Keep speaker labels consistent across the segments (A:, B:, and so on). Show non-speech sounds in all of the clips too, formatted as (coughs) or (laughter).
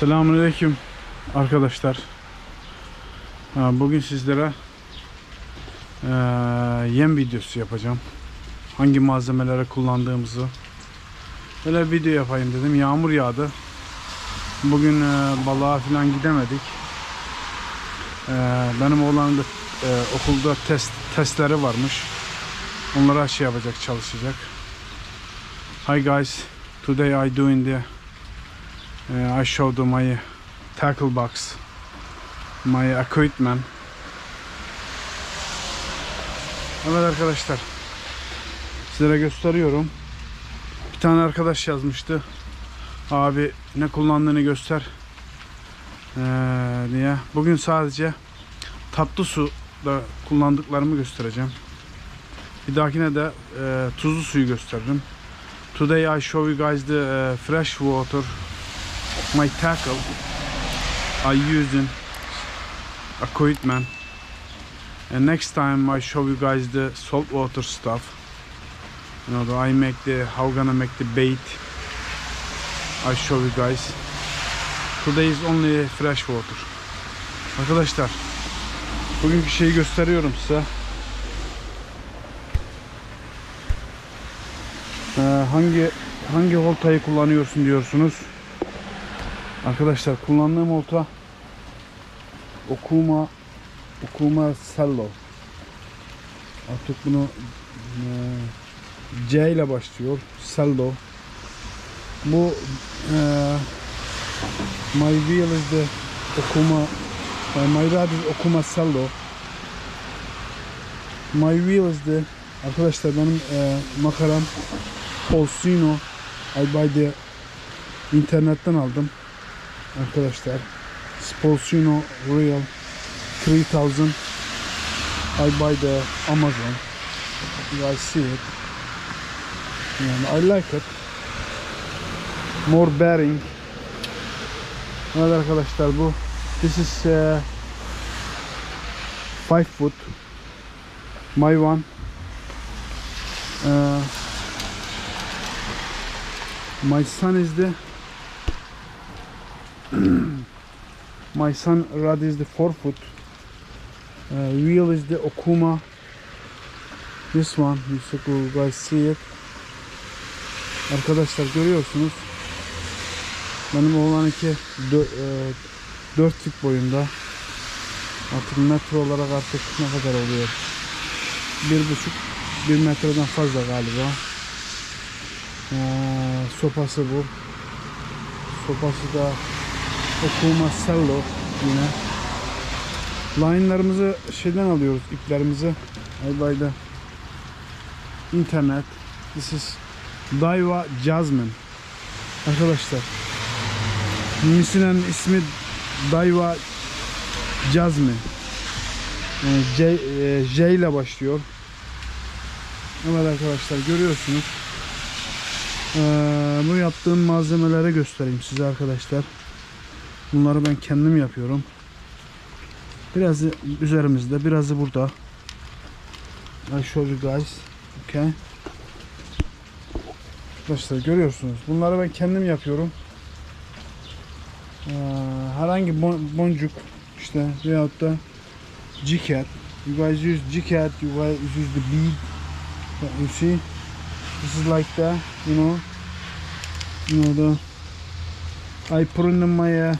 A: Selamünaleyküm arkadaşlar. Bugün sizlere eee, yem videosu yapacağım. Hangi malzemeleri kullandığımızı. Böyle bir video yapayım dedim. Yağmur yağdı. Bugün eee, balığa falan gidemedik. Eee, benim oğlanın okulda test testleri varmış. Onlara şey yapacak, çalışacak. Hi guys, today I doing the Uh, I showed my tackle box, my equipment. Evet arkadaşlar, sizlere gösteriyorum. Bir tane arkadaş yazmıştı. Abi ne kullandığını göster ee, diye. Bugün sadece tatlı su da kullandıklarımı göstereceğim. Bir dahakine de e, tuzlu suyu gösteririm. Today I show you guys the uh, fresh water my tackle. I using equipment. And next time I show you guys the saltwater stuff. You know I make the how gonna make the bait. I show you guys. Today is only fresh water. Arkadaşlar bugünkü şeyi gösteriyorum size. Ee, hangi hangi oltayı kullanıyorsun diyorsunuz Arkadaşlar kullandığım olta Okuma Okuma Cello. Artık bunu e, C ile başlıyor Cello. Bu e, My the Okuma e, My is Okuma Cello. My the Arkadaşlar benim e, makaram Polsino. The internetten aldım arkadaşlar. Spolsino Real 3000 I buy the Amazon. Guys see it. Yani I like it. More bearing. Evet arkadaşlar bu. This is 5 foot. My one. Uh, my son is the My son rod is the 4 foot. Uh, wheel is the Okuma. This one, you guys see it. Arkadaşlar görüyorsunuz. Benim oğlan iki 4 fit boyunda. Artık metre olarak artık ne kadar oluyor? Bir buçuk, bir metreden fazla galiba. Ee, sopası bu. Sopası da Okuma Cello yine. Line'larımızı şeyden alıyoruz iplerimizi. Aybay'da. internet. This is Daiwa Jasmine. Arkadaşlar. Misine'nin ismi Daiwa Jasmine. Yani J, e, J ile başlıyor. Evet arkadaşlar görüyorsunuz. Ee, bu yaptığım malzemeleri göstereyim size arkadaşlar. Bunları ben kendim yapıyorum. Birazı üzerimizde, birazı burada. I show you guys. Okay. Arkadaşlar görüyorsunuz. Bunları ben kendim yapıyorum. Ee, herhangi bon boncuk işte veyahut da G-Cat. You guys use G-Cat, you guys use the bead. You see? This is like that, you know. You know the I put in my uh,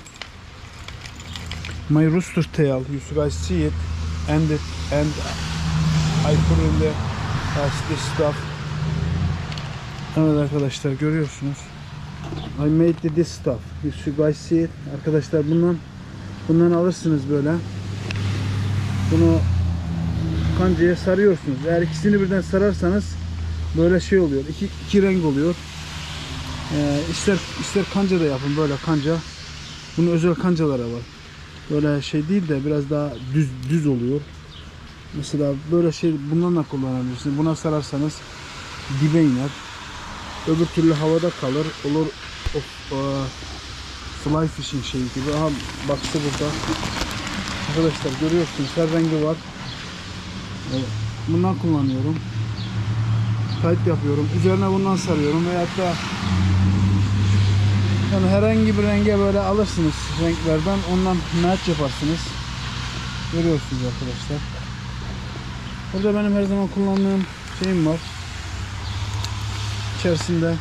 A: my rooster tail. You guys see it, and it and I put in the uh, this stuff. Evet arkadaşlar görüyorsunuz. I made this stuff. You guys see it. Arkadaşlar bundan bundan alırsınız böyle. Bunu kancaya sarıyorsunuz. Eğer ikisini birden sararsanız böyle şey oluyor. İki, iki renk oluyor. Ee, ister ister kanca da yapın böyle kanca. Bunun özel kancaları var. Böyle şey değil de biraz daha düz düz oluyor. Mesela böyle şey bundan da kullanabilirsiniz. Buna sararsanız dibe iner. Öbür türlü havada kalır. Olur of, uh, fly fishing şey gibi. Aha baksı burada. Arkadaşlar görüyorsunuz her rengi var. Bundan kullanıyorum. Tight yapıyorum. Üzerine bundan sarıyorum veyahut da Yani herhangi bir renge böyle alırsınız renklerden ondan match yaparsınız. Görüyorsunuz arkadaşlar. Burada benim her zaman kullandığım şeyim var. İçerisinde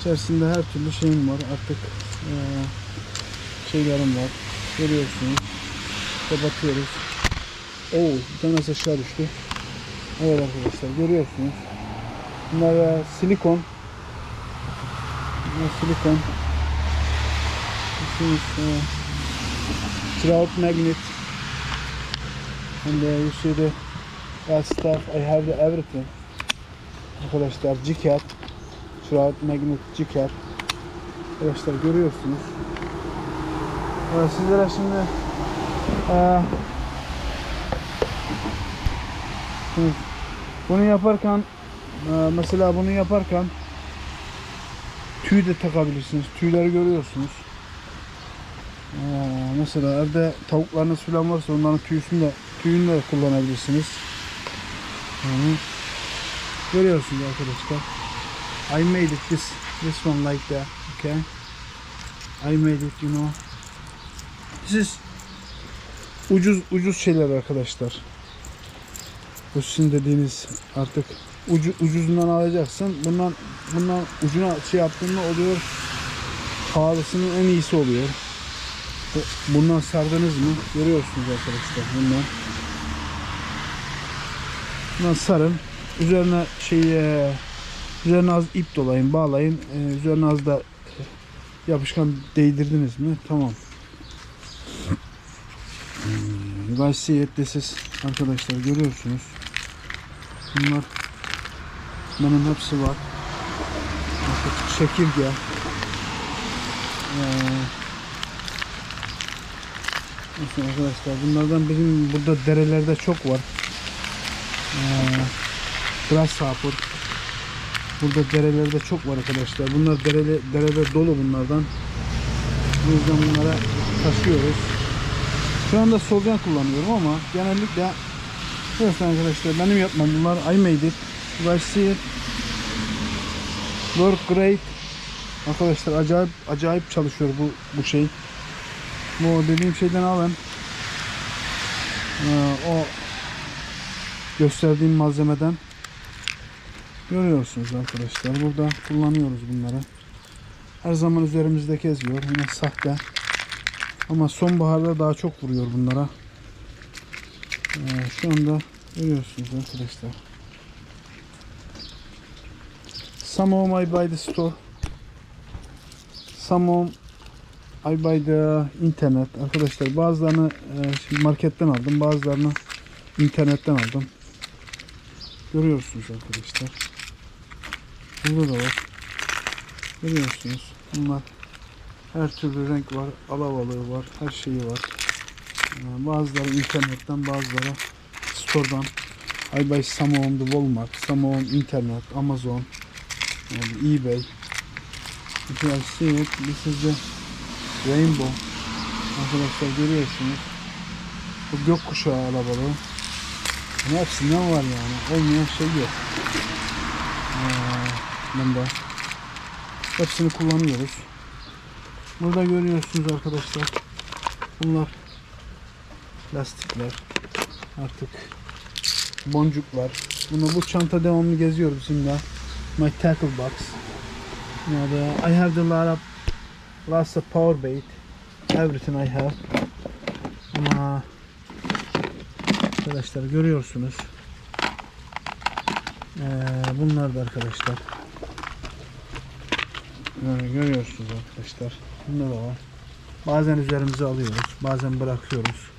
A: içerisinde her türlü şeyim var. Artık eee, şeylerim var. Görüyorsunuz. Kapatıyoruz. Oo, bir tanesi aşağı düştü. Evet arkadaşlar görüyorsunuz. Bunlar e, silikon. Silikon. This is uh, magnet. And uh, you see the that stuff. I have the everything. Arkadaşlar G-Cat. Throughout magnet G-Cat. Arkadaşlar görüyorsunuz. Ee, sizlere şimdi şimdi bunu yaparken ee, mesela bunu yaparken tüy de takabilirsiniz. Tüyleri görüyorsunuz. Ee, mesela evde tavuklarınız falan varsa onların tüyünü de, tüyünü de kullanabilirsiniz. Yani görüyorsunuz arkadaşlar. I made it this this one like that. Okay. I made it you know. This is ucuz ucuz şeyler arkadaşlar. Bu sizin dediğiniz artık ucu, ucuzundan alacaksın. Bundan bundan ucuna şey yaptığında oluyor. Pahalısının en iyisi oluyor. Bu- Bundan sardınız mı? Görüyorsunuz arkadaşlar bundan. Bundan sarın. Üzerine şey e, üzerine az ip dolayın, bağlayın. E, üzerine az da yapışkan değdirdiniz mi? Tamam. Hmm. This is arkadaşlar görüyorsunuz. Bunlar benim hepsi var. Artık çekirge. Ee, Bakın arkadaşlar bunlardan bizim burada derelerde çok var. Ee, grasshopper. Burada derelerde çok var arkadaşlar. Bunlar derele, derede dolu bunlardan. Bu yüzden bunlara taşıyoruz. Şu anda solucan kullanıyorum ama genellikle Evet arkadaşlar benim yapmam bunlar I made it. Work great. Arkadaşlar acayip acayip çalışıyor bu bu şey. Bu dediğim şeyden alın. Ee, o gösterdiğim malzemeden görüyorsunuz arkadaşlar. Burada kullanıyoruz bunları. Her zaman üzerimizde geziyor. Yine sahte. Ama sonbaharda daha çok vuruyor bunlara. Ee, şu anda görüyorsunuz arkadaşlar. Some of I buy the store. Some of I buy the internet. Arkadaşlar bazılarını e, marketten aldım. Bazılarını internetten aldım. Görüyorsunuz arkadaşlar. Burada da var. Görüyorsunuz. Bunlar her türlü renk var. Alavalığı var. Her şeyi var. Ee, Bazıları internetten, bazıları store'dan. I buy some on the Walmart, some on internet, Amazon, and eBay. If you see it, this is the rainbow. Arkadaşlar görüyorsunuz. Bu gökkuşağı alabalığı. Hepsinden var yani. Olmayan şey yok. Ee, bunda. Hepsini kullanıyoruz. Burada görüyorsunuz arkadaşlar. Bunlar lastikler. Artık boncuklar. Bunu bu çanta devamlı geziyor bizimle. My tackle box. You know, the, I have the lot of lots of power bait. Everything I have. Ama arkadaşlar görüyorsunuz. Ee, bunlar da arkadaşlar. Ee, görüyorsunuz arkadaşlar. Bunda da var. Bazen üzerimize alıyoruz. Bazen bırakıyoruz.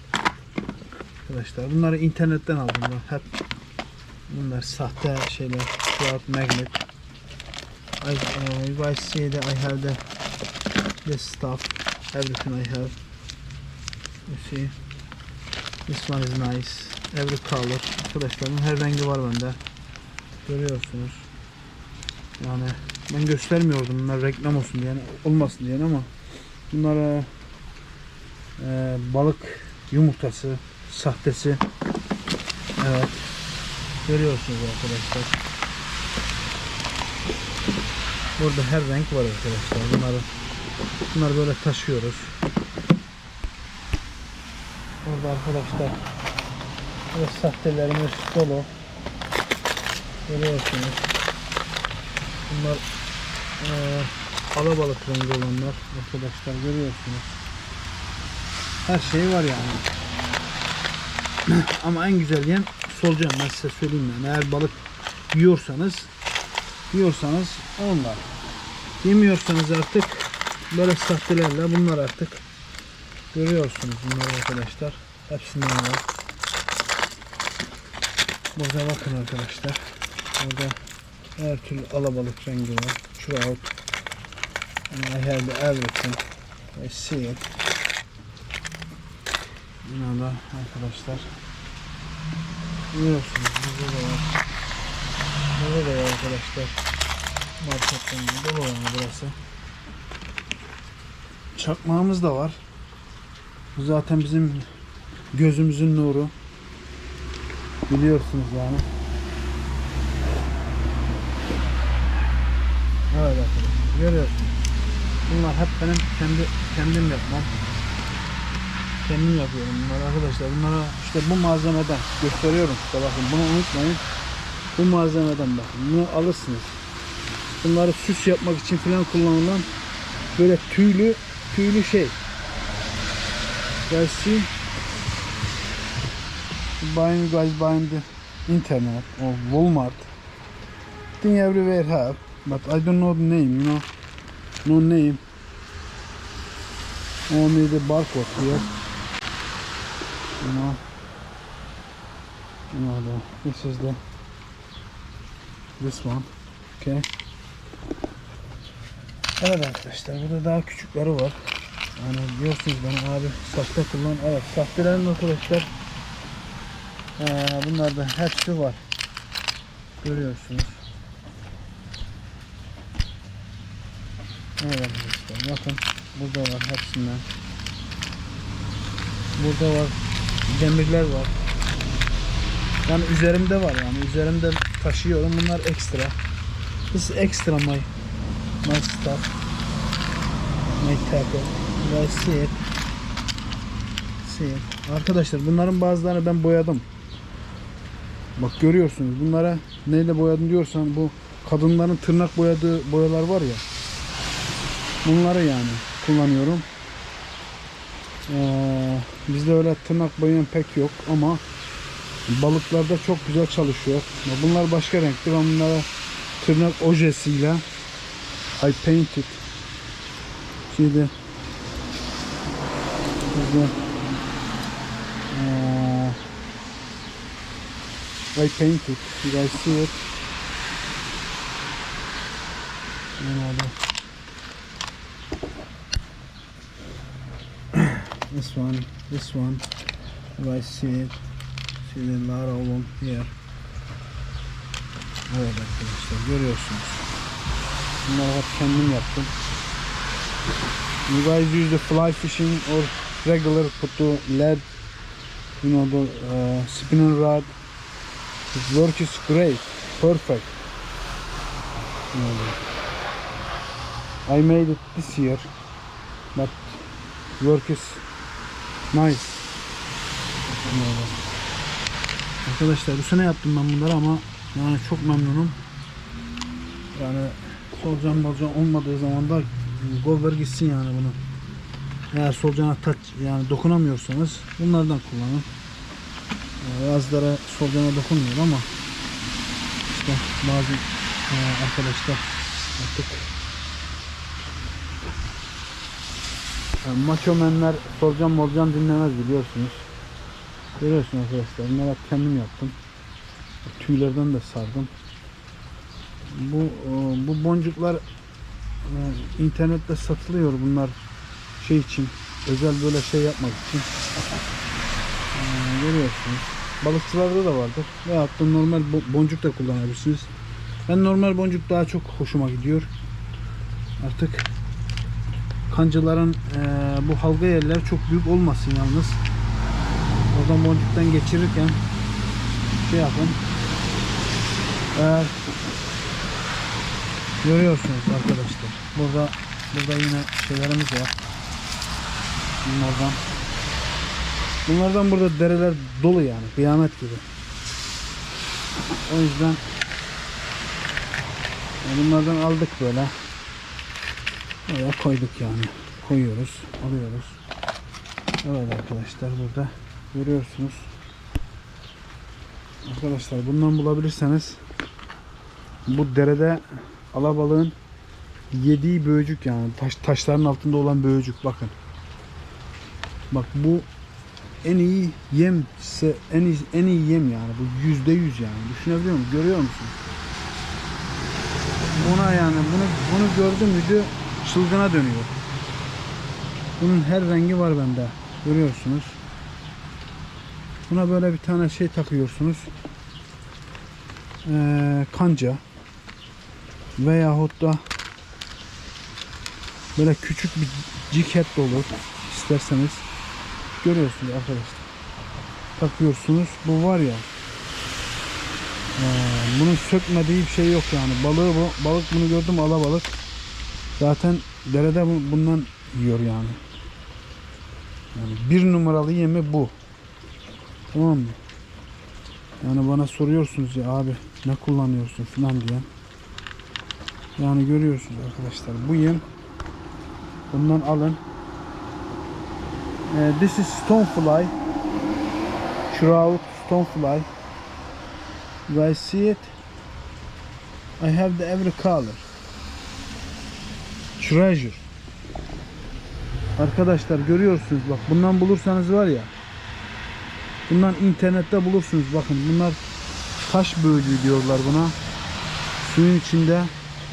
A: Arkadaşlar bunları internetten aldım. Hep bunlar sahte şeyler. Throughout magnet. I, uh, you guys see that I have the this stuff. Everything I have. You see. This one is nice. Every color. Arkadaşlar bunun her rengi var bende. Görüyorsunuz. Yani ben göstermiyordum bunlar reklam olsun diye olmasın diye ama bunlara e, balık yumurtası sahtesi evet görüyorsunuz arkadaşlar Burada her renk var arkadaşlar. Bunları bunları böyle taşıyoruz. Burada arkadaşlar böyle sahtelerimiz dolu. Görüyorsunuz. Bunlar eee alabalık rengi olanlar arkadaşlar görüyorsunuz. Her şey var yani. (clears throat) Ama en güzel yem solucan ben size söyleyeyim yani. Eğer balık yiyorsanız yiyorsanız onlar. Yemiyorsanız artık böyle sahtelerle bunlar artık görüyorsunuz bunlar arkadaşlar. Hepsinden var. Burada bakın arkadaşlar. Burada her türlü alabalık rengi var. Trout. And I have everything. I see it. Burada arkadaşlar. Görüyorsunuz burada da var. Burada da var arkadaşlar. Marketten dolu yani burası. Çakmağımız da var. Bu zaten bizim gözümüzün nuru. Biliyorsunuz yani. Evet arkadaşlar. Görüyorsunuz. Bunlar hep benim kendi kendim yapmam. Kendim yapıyorum bunları arkadaşlar. Bunlara işte bu malzemeden gösteriyorum işte bakın bunu unutmayın. Bu malzemeden bakın. Bunu alırsınız. Bunları süs yapmak için falan kullanılan böyle tüylü tüylü şey. See buying guys buying the internet or Walmart. Think everywhere have, but I don't know the name. You know, no name. Only the barcode here. You know. You know the, this is the this one. Okay. Evet arkadaşlar burada daha küçükleri var. Yani diyorsunuz bana abi sahte kullan. Evet sahtelerin arkadaşlar ee, bunlarda hepsi var. Görüyorsunuz. Evet arkadaşlar bakın burada var hepsinden. Burada var demirler var. Yani üzerimde var yani üzerimde taşıyorum bunlar ekstra. This is extra my stuff. My tackle. Arkadaşlar bunların bazılarını ben boyadım. Bak görüyorsunuz bunlara neyle boyadım diyorsan bu kadınların tırnak boyadığı boyalar var ya. Bunları yani kullanıyorum. Ee, bizde öyle tırnak boyayan pek yok ama balıklarda çok güzel çalışıyor. Bunlar başka renkli. Ben bunlara tırnak ojesiyle I painted. Şimdi bizde ee, I painted. You guys see it? (coughs) This one, this one. You guys see it? See the lot of them here. Evet arkadaşlar görüyorsunuz. Bunları hep kendim yaptım. You guys use the fly fishing or regular put lead, you know the uh, spinning rod. His work is great, perfect. I made it this year, but work is nice. Arkadaşlar bu sene yaptım ben bunları ama yani çok memnunum. Yani solucan bolcan olmadığı zaman da gover gitsin yani bunu. Eğer solucana taç yani dokunamıyorsanız bunlardan kullanın. Ee, Bazıları solucana dokunmuyor ama işte bazı e, arkadaşlar artık yani maço menler solucan molcan dinlemez biliyorsunuz. Görüyorsunuz arkadaşlar bunları kendim yaptım. Tüylerden de sardım. Bu e, bu boncuklar e, internette satılıyor bunlar şey için özel böyle şey yapmak için. E, görüyorsunuz. Balıkçılarda da vardır. Veyahut da normal bo- boncuk da kullanabilirsiniz. Ben normal boncuk daha çok hoşuma gidiyor. Artık kancıların e, bu halka yerler çok büyük olmasın yalnız. Oradan boncuktan geçirirken şey yapın. Eğer Görüyorsunuz arkadaşlar. Burada burada yine şeylerimiz var. Bunlardan Bunlardan burada dereler dolu yani. Kıyamet gibi. O yüzden bunlardan aldık böyle. Oraya koyduk yani. Koyuyoruz. Alıyoruz. Evet arkadaşlar burada görüyorsunuz. Arkadaşlar bundan bulabilirseniz bu derede alabalığın yediği böğücük yani taş, taşların altında olan böğücük bakın. Bak bu en iyi yem ise en iyi, en iyi yem yani bu yüzde yüz yani. Düşünebiliyor musun? Görüyor musun? Buna yani bunu bunu gördüm müydü çılgına dönüyor. Bunun her rengi var bende. Görüyorsunuz. Buna böyle bir tane şey takıyorsunuz. Ee, kanca veyahut da böyle küçük bir ciket de olur isterseniz. Görüyorsunuz arkadaşlar. Takıyorsunuz. Bu var ya ee, bunun sökmediği bir şey yok yani. Balığı bu balık bunu gördüm alabalık. Zaten derede bu- bundan yiyor yani. Yani bir numaralı yemi bu. Tamam mı? Yani bana soruyorsunuz ya abi ne kullanıyorsun? falan diye yani görüyorsunuz arkadaşlar bu yem bundan alın Uh, this is stonefly, trout stonefly. You guys see it? I have the every color. Treasure. Arkadaşlar görüyorsunuz bak bundan bulursanız var ya bundan internette bulursunuz bakın bunlar taş böğücü diyorlar buna suyun içinde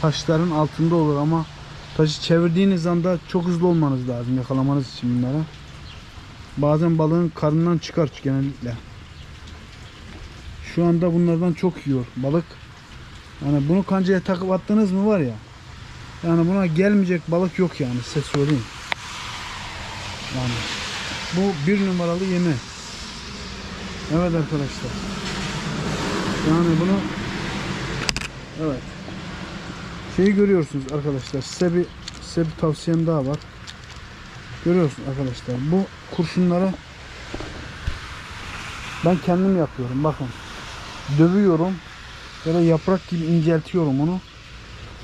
A: taşların altında olur ama taşı çevirdiğiniz anda çok hızlı olmanız lazım yakalamanız için bunları Bazen balığın karnından çıkar genellikle. Şu anda bunlardan çok yiyor balık. Yani bunu kancaya takıp attınız mı var ya. Yani buna gelmeyecek balık yok yani size söyleyeyim. Yani bu bir numaralı yemi. Evet arkadaşlar. Yani bunu evet. Şeyi görüyorsunuz arkadaşlar. Size bir size bir tavsiyem daha var. Görüyorsunuz arkadaşlar. Bu kurşunları ben kendim yapıyorum. Bakın. Dövüyorum. Böyle yaprak gibi inceltiyorum onu.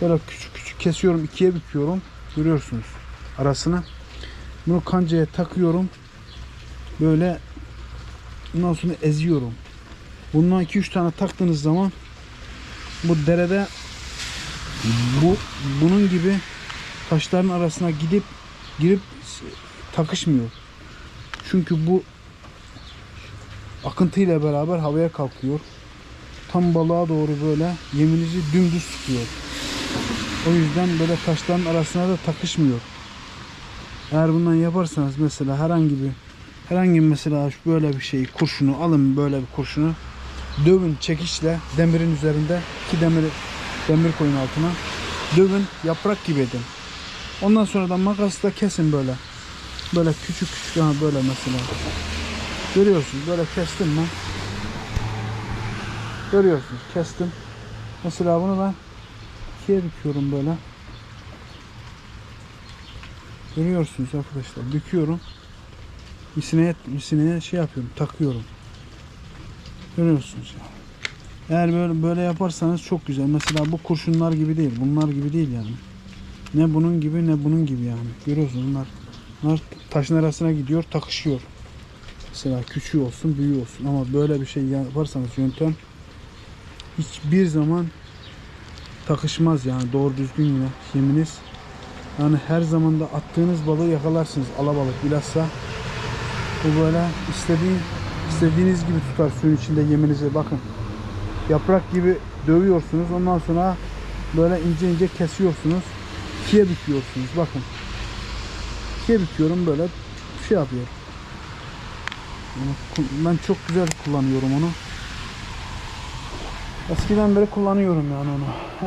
A: Böyle küçük küçük kesiyorum. ikiye büküyorum. Görüyorsunuz arasını. Bunu kancaya takıyorum. Böyle ondan sonra eziyorum. Bundan 2-3 tane taktığınız zaman bu derede bu bunun gibi taşların arasına gidip girip takışmıyor. Çünkü bu akıntıyla beraber havaya kalkıyor. Tam balığa doğru böyle yeminizi dümdüz tutuyor. O yüzden böyle taşların arasına da takışmıyor. Eğer bundan yaparsanız mesela herhangi bir herhangi bir mesela böyle bir şeyi kurşunu alın böyle bir kurşunu dövün çekiçle demirin üzerinde iki demiri demir koyun altına dövün yaprak gibi edin. Ondan sonra da makasla kesin böyle. Böyle küçük küçük ha böyle mesela. Görüyorsunuz böyle kestim ben. Görüyorsunuz kestim. Mesela bunu ben ikiye büküyorum böyle. Görüyorsunuz arkadaşlar. Büküyorum. Misineye, misineye şey yapıyorum. Takıyorum. Görüyorsunuz ya. Eğer böyle böyle yaparsanız çok güzel. Mesela bu kurşunlar gibi değil. Bunlar gibi değil yani. Ne bunun gibi ne bunun gibi yani. Görüyorsunuz bunlar. Bunlar taşın arasına gidiyor, takışıyor. Mesela küçüğü olsun, büyüğü olsun. Ama böyle bir şey yaparsanız yöntem hiçbir zaman takışmaz yani doğru düzgün yine yeminiz. Yani her zaman da attığınız balığı yakalarsınız. Alabalık bilhassa. Bu böyle istediğin, istediğiniz gibi tutar suyun içinde yeminizi. Bakın yaprak gibi dövüyorsunuz. Ondan sonra böyle ince ince kesiyorsunuz. İkiye büküyorsunuz. Bakın. İkiye büküyorum böyle şey yapıyor. Yani ku- Ben çok güzel kullanıyorum onu. Eskiden beri kullanıyorum yani onu.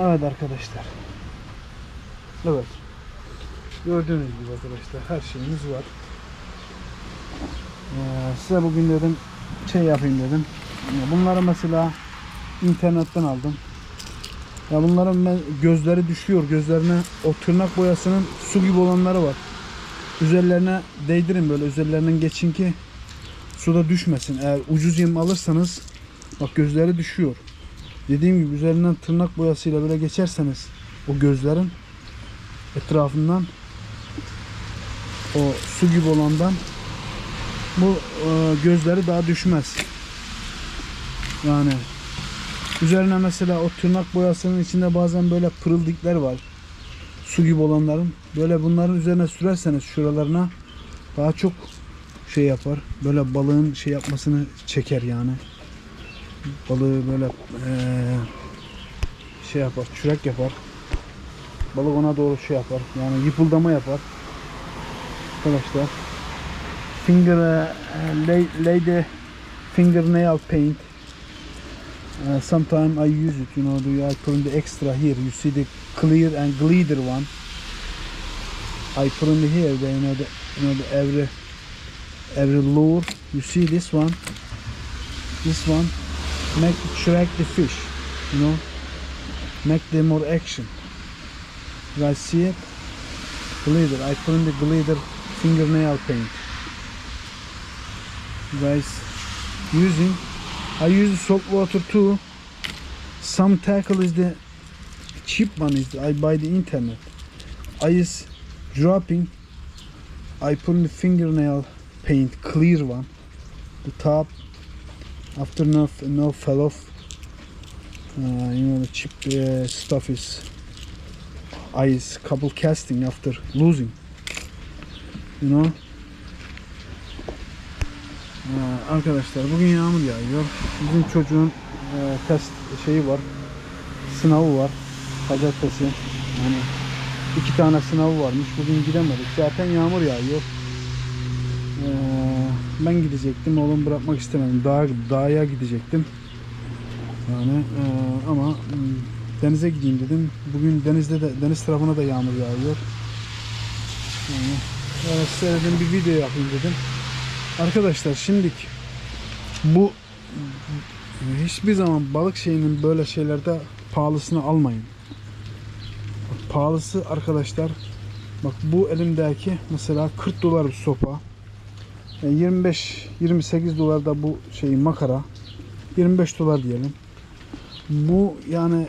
A: Evet arkadaşlar. Evet. Gördüğünüz gibi arkadaşlar her şeyimiz var. Ee, size bugün dedim şey yapayım dedim. Bunları mesela internetten aldım. Ya bunların gözleri düşüyor. Gözlerine o tırnak boyasının su gibi olanları var. Üzerlerine değdirin böyle üzerlerinden geçin ki suda düşmesin. Eğer ucuz yem alırsanız bak gözleri düşüyor. Dediğim gibi üzerinden tırnak boyasıyla böyle geçerseniz o gözlerin etrafından o su gibi olandan bu e, gözleri daha düşmez. Yani üzerine mesela o tırnak boyasının içinde bazen böyle pırıldıklar var. Su gibi olanların. Böyle bunların üzerine sürerseniz şuralarına daha çok şey yapar. Böyle balığın şey yapmasını çeker yani. Balığı böyle eee, şey yapar, çürek yapar. Balık ona doğru şey yapar. Yani yıpıldama yapar. Arkadaşlar. Finger lay the fingernail paint. Uh, sometimes I use it, you know, the, I put in the extra here. You see the clear and glitter one. I put in here, the, you know, the, you know, the every every lure. You see this one, this one, make shrink the fish, you know, make them more action. You guys see it? Glitter. I put in the glitter fingernail paint. You guys using I use salt water too. Some tackle is the cheap one is I buy the internet. I is dropping. I put in the fingernail paint clear one. The top after no no fell off. Uh, you know the cheap uh, stuff is ice couple casting after losing. You know. Ee, arkadaşlar bugün yağmur yağıyor. Bizim çocuğun e, test şeyi var. Sınavı var. Pazartesi. Yani iki tane sınavı varmış. Bugün gidemedik. Zaten yağmur yağıyor. Ee, ben gidecektim. Oğlum bırakmak istemedim. Dağa, dağa gidecektim. Yani e, ama hmm, denize gideyim dedim. Bugün denizde de deniz tarafına da yağmur yağıyor. Yani, yani size dedim bir video yapayım dedim. Arkadaşlar şimdilik bu hiçbir zaman balık şeyinin böyle şeylerde pahalısını almayın. Bak, pahalısı arkadaşlar bak bu elimdeki mesela 40 dolar bir sopa. Yani 25 28 dolar da bu şey makara. 25 dolar diyelim. Bu yani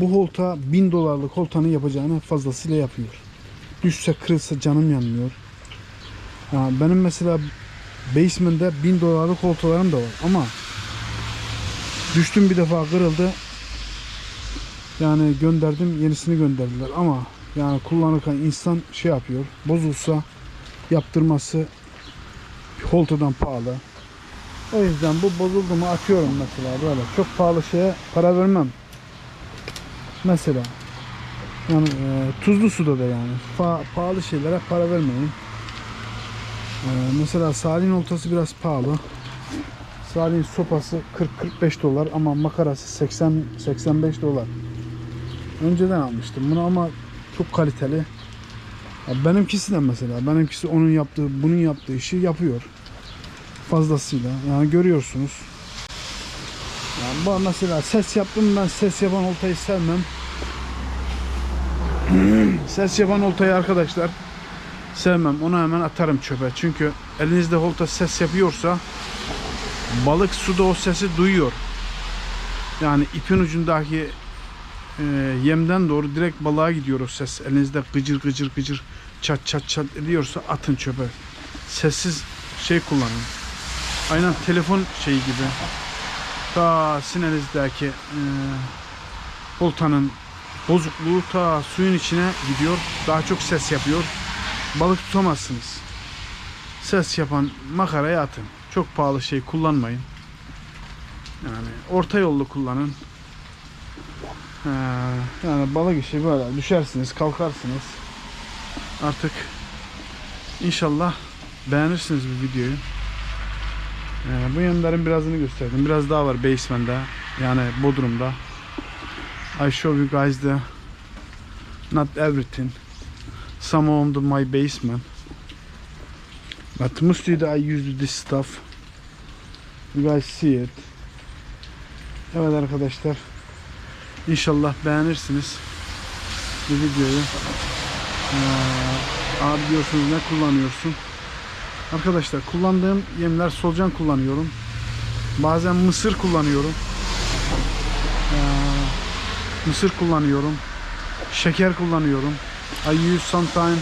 A: bu holta 1000 dolarlık holtanın yapacağını fazlasıyla yapıyor. Düşse kırılsa canım yanmıyor. Ya benim mesela basement'te 1000 dolarlık koltularım da var ama düştüm bir defa kırıldı. Yani gönderdim yenisini gönderdiler ama yani kullanırken insan şey yapıyor bozulsa yaptırması holtadan pahalı. O yüzden bu bozuldu mu atıyorum mesela böyle. Çok pahalı şeye para vermem. Mesela yani e, tuzlu suda da yani fa- pahalı şeylere para vermeyin. Ee, mesela Salih'in oltası biraz pahalı. Salih'in sopası 40-45 dolar ama makarası 80-85 dolar. Önceden almıştım bunu ama çok kaliteli. Benimkisi de mesela benimkisi onun yaptığı bunun yaptığı işi yapıyor. Fazlasıyla yani görüyorsunuz. Yani bu mesela ses yaptım ben ses yapan oltayı sevmem. (clears throat) ses yapan oltayı arkadaşlar sevmem. Onu hemen atarım çöpe. Çünkü elinizde holta ses yapıyorsa balık suda o sesi duyuyor. Yani ipin ucundaki e, yemden doğru direkt balığa gidiyor o ses. Elinizde gıcır gıcır gıcır çat çat çat ediyorsa atın çöpe. Sessiz şey kullanın. Aynen telefon şeyi gibi. Ta sinenizdeki e, oltanın bozukluğu ta suyun içine gidiyor. Daha çok ses yapıyor balık tutamazsınız. Ses yapan makaraya atın. Çok pahalı şey kullanmayın. Yani orta yollu kullanın. Ee, yani balık işi böyle düşersiniz, kalkarsınız. Artık inşallah beğenirsiniz bu videoyu. Ee, bu yönlerin birazını gösterdim. Biraz daha var basement'da. Yani Bodrum'da. I show you guys the not everything some of the my basement but mostly I use this stuff you guys see it evet arkadaşlar İnşallah beğenirsiniz bu videoyu. Ee, abi diyorsunuz ne kullanıyorsun? Arkadaşlar kullandığım yemler solucan kullanıyorum. Bazen mısır kullanıyorum. Ee, mısır kullanıyorum. Şeker kullanıyorum. I use sometime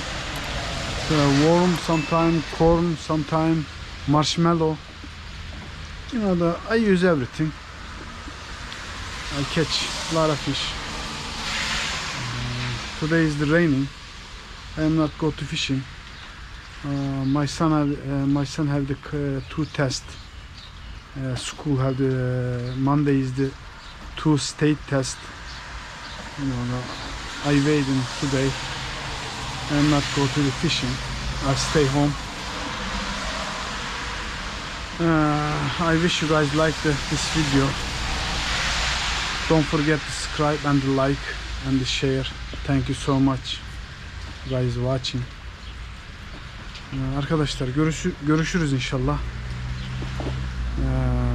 A: uh, worm, sometime corn, sometime marshmallow. You know, the, I use everything. I catch a lot of fish. Uh, today is the raining. I am not go to fishing. Uh, my son uh, my son have the uh, two test. Uh, school have the Monday is the two state test. You know, no, I waiting today. Am not go to the fishing. I stay home. Uh, I wish you guys like the, this video. Don't forget to subscribe and like and share. Thank you so much guys watching. Ee, Arkadaşlar görüşü, görüşürüz inşallah. Ee,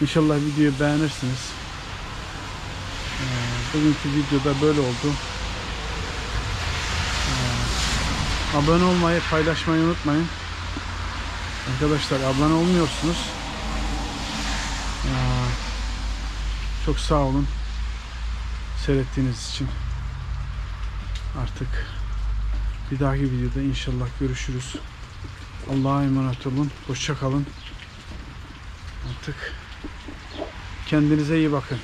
A: İnşallah videoyu beğenirsiniz. Ee, Bugünkü videoda böyle oldu. Ee, Abone olmayı, paylaşmayı unutmayın. Arkadaşlar abone olmuyorsunuz. Ee, Çok sağ olun seyrettiğiniz için. Artık bir dahaki videoda inşallah görüşürüz. Allah'a emanet olun. Hoşça kalın. Artık kendinize iyi bakın.